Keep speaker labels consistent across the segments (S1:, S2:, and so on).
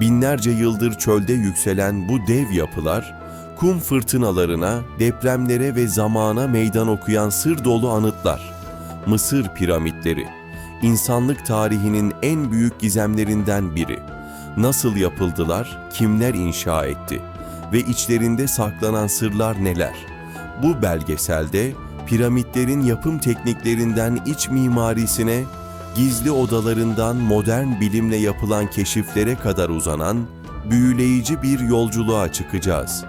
S1: Binlerce yıldır çölde yükselen bu dev yapılar, kum fırtınalarına, depremlere ve zamana meydan okuyan sır dolu anıtlar. Mısır piramitleri, insanlık tarihinin en büyük gizemlerinden biri. Nasıl yapıldılar, kimler inşa etti ve içlerinde saklanan sırlar neler? Bu belgeselde piramitlerin yapım tekniklerinden iç mimarisine, gizli odalarından modern bilimle yapılan keşiflere kadar uzanan büyüleyici bir yolculuğa çıkacağız.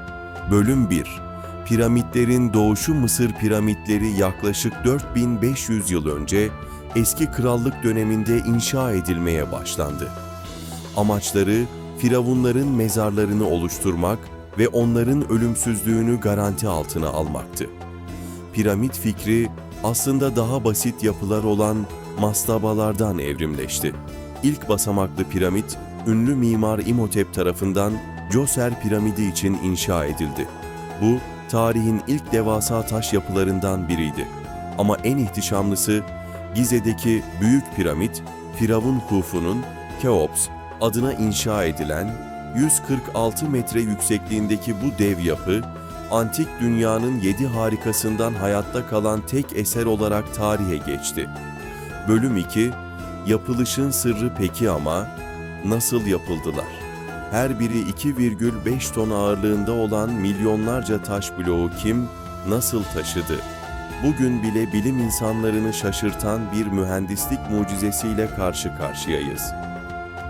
S1: Bölüm 1 Piramitlerin doğuşu Mısır piramitleri yaklaşık 4500 yıl önce eski krallık döneminde inşa edilmeye başlandı. Amaçları firavunların mezarlarını oluşturmak ve onların ölümsüzlüğünü garanti altına almaktı. Piramit fikri aslında daha basit yapılar olan mastabalardan evrimleşti. İlk basamaklı piramit, ünlü mimar İmhotep tarafından Djoser piramidi için inşa edildi. Bu, tarihin ilk devasa taş yapılarından biriydi. Ama en ihtişamlısı Gize'deki Büyük Piramit, Firavun Khufu'nun Keops adına inşa edilen 146 metre yüksekliğindeki bu dev yapı, antik dünyanın yedi harikasından hayatta kalan tek eser olarak tarihe geçti. Bölüm 2, yapılışın sırrı peki ama nasıl yapıldılar? Her biri 2,5 ton ağırlığında olan milyonlarca taş bloğu kim, nasıl taşıdı? Bugün bile bilim insanlarını şaşırtan bir mühendislik mucizesiyle karşı karşıyayız.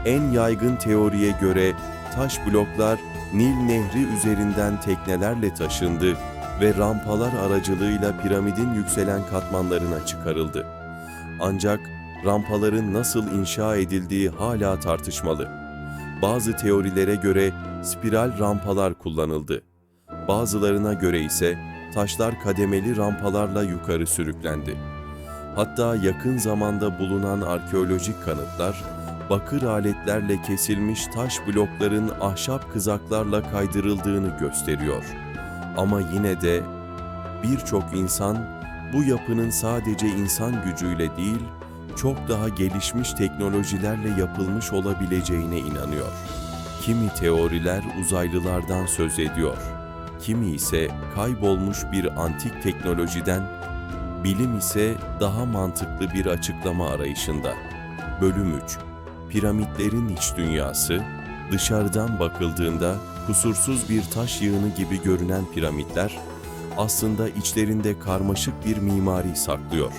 S1: En yaygın teoriye göre taş bloklar Nil Nehri üzerinden teknelerle taşındı ve rampalar aracılığıyla piramidin yükselen katmanlarına çıkarıldı. Ancak rampaların nasıl inşa edildiği hala tartışmalı. Bazı teorilere göre spiral rampalar kullanıldı. Bazılarına göre ise taşlar kademeli rampalarla yukarı sürüklendi. Hatta yakın zamanda bulunan arkeolojik kanıtlar, bakır aletlerle kesilmiş taş blokların ahşap kızaklarla kaydırıldığını gösteriyor. Ama yine de birçok insan bu yapının sadece insan gücüyle değil, çok daha gelişmiş teknolojilerle yapılmış olabileceğine inanıyor. Kimi teoriler uzaylılardan söz ediyor. Kimi ise kaybolmuş bir antik teknolojiden, bilim ise daha mantıklı bir açıklama arayışında. Bölüm 3 Piramitlerin iç dünyası, dışarıdan bakıldığında kusursuz bir taş yığını gibi görünen piramitler, aslında içlerinde karmaşık bir mimari saklıyor.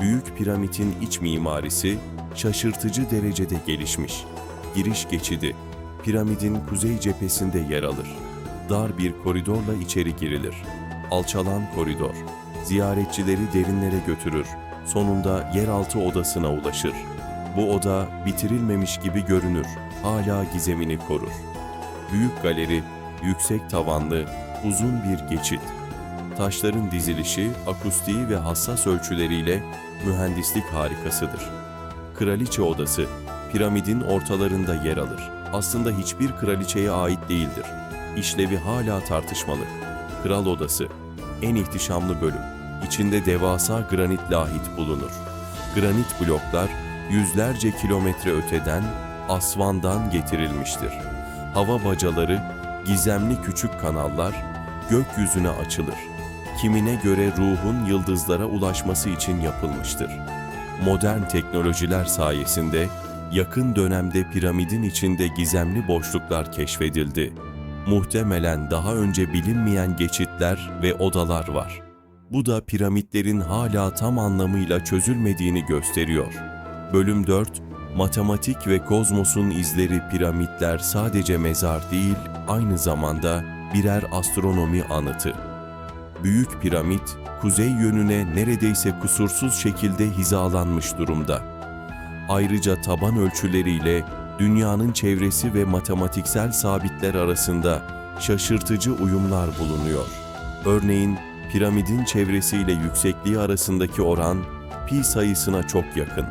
S1: Büyük piramidin iç mimarisi şaşırtıcı derecede gelişmiş. Giriş geçidi piramidin kuzey cephesinde yer alır. Dar bir koridorla içeri girilir. Alçalan koridor ziyaretçileri derinlere götürür. Sonunda yeraltı odasına ulaşır. Bu oda bitirilmemiş gibi görünür. Hala gizemini korur. Büyük galeri, yüksek tavanlı, uzun bir geçit. Taşların dizilişi, akustiği ve hassas ölçüleriyle mühendislik harikasıdır. Kraliçe odası, piramidin ortalarında yer alır. Aslında hiçbir kraliçeye ait değildir. İşlevi hala tartışmalı. Kral odası, en ihtişamlı bölüm. İçinde devasa granit lahit bulunur. Granit bloklar yüzlerce kilometre öteden Asvan'dan getirilmiştir. Hava bacaları, gizemli küçük kanallar gökyüzüne açılır. Kimine göre ruhun yıldızlara ulaşması için yapılmıştır. Modern teknolojiler sayesinde yakın dönemde piramidin içinde gizemli boşluklar keşfedildi. Muhtemelen daha önce bilinmeyen geçitler ve odalar var. Bu da piramitlerin hala tam anlamıyla çözülmediğini gösteriyor. Bölüm 4 Matematik ve kozmosun izleri piramitler sadece mezar değil, aynı zamanda birer astronomi anıtı. Büyük piramit, kuzey yönüne neredeyse kusursuz şekilde hizalanmış durumda. Ayrıca taban ölçüleriyle dünyanın çevresi ve matematiksel sabitler arasında şaşırtıcı uyumlar bulunuyor. Örneğin piramidin çevresiyle yüksekliği arasındaki oran pi sayısına çok yakın.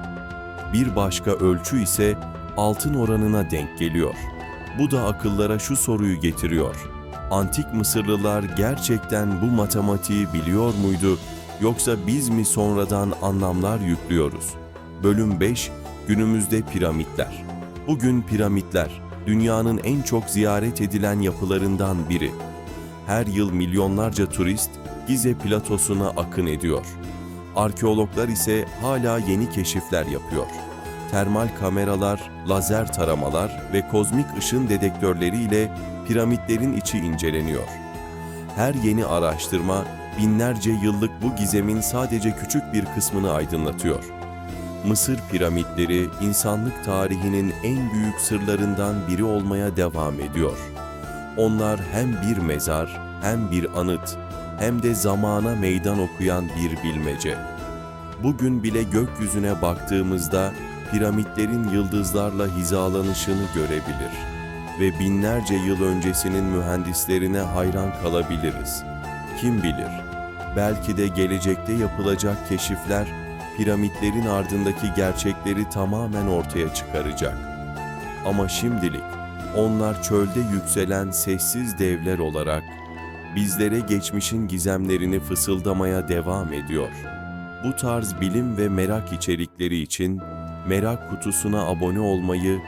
S1: Bir başka ölçü ise altın oranına denk geliyor. Bu da akıllara şu soruyu getiriyor. Antik Mısırlılar gerçekten bu matematiği biliyor muydu yoksa biz mi sonradan anlamlar yüklüyoruz? Bölüm 5 Günümüzde piramitler. Bugün piramitler dünyanın en çok ziyaret edilen yapılarından biri. Her yıl milyonlarca turist Gize platosuna akın ediyor. Arkeologlar ise hala yeni keşifler yapıyor. Termal kameralar, lazer taramalar ve kozmik ışın dedektörleriyle piramitlerin içi inceleniyor. Her yeni araştırma binlerce yıllık bu gizemin sadece küçük bir kısmını aydınlatıyor. Mısır piramitleri insanlık tarihinin en büyük sırlarından biri olmaya devam ediyor. Onlar hem bir mezar, hem bir anıt, hem de zamana meydan okuyan bir bilmece. Bugün bile gökyüzüne baktığımızda piramitlerin yıldızlarla hizalanışını görebilir ve binlerce yıl öncesinin mühendislerine hayran kalabiliriz. Kim bilir, belki de gelecekte yapılacak keşifler piramitlerin ardındaki gerçekleri tamamen ortaya çıkaracak. Ama şimdilik onlar çölde yükselen sessiz devler olarak bizlere geçmişin gizemlerini fısıldamaya devam ediyor. Bu tarz bilim ve merak içerikleri için merak kutusuna abone olmayı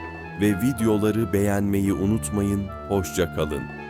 S1: ve videoları beğenmeyi unutmayın. Hoşça kalın.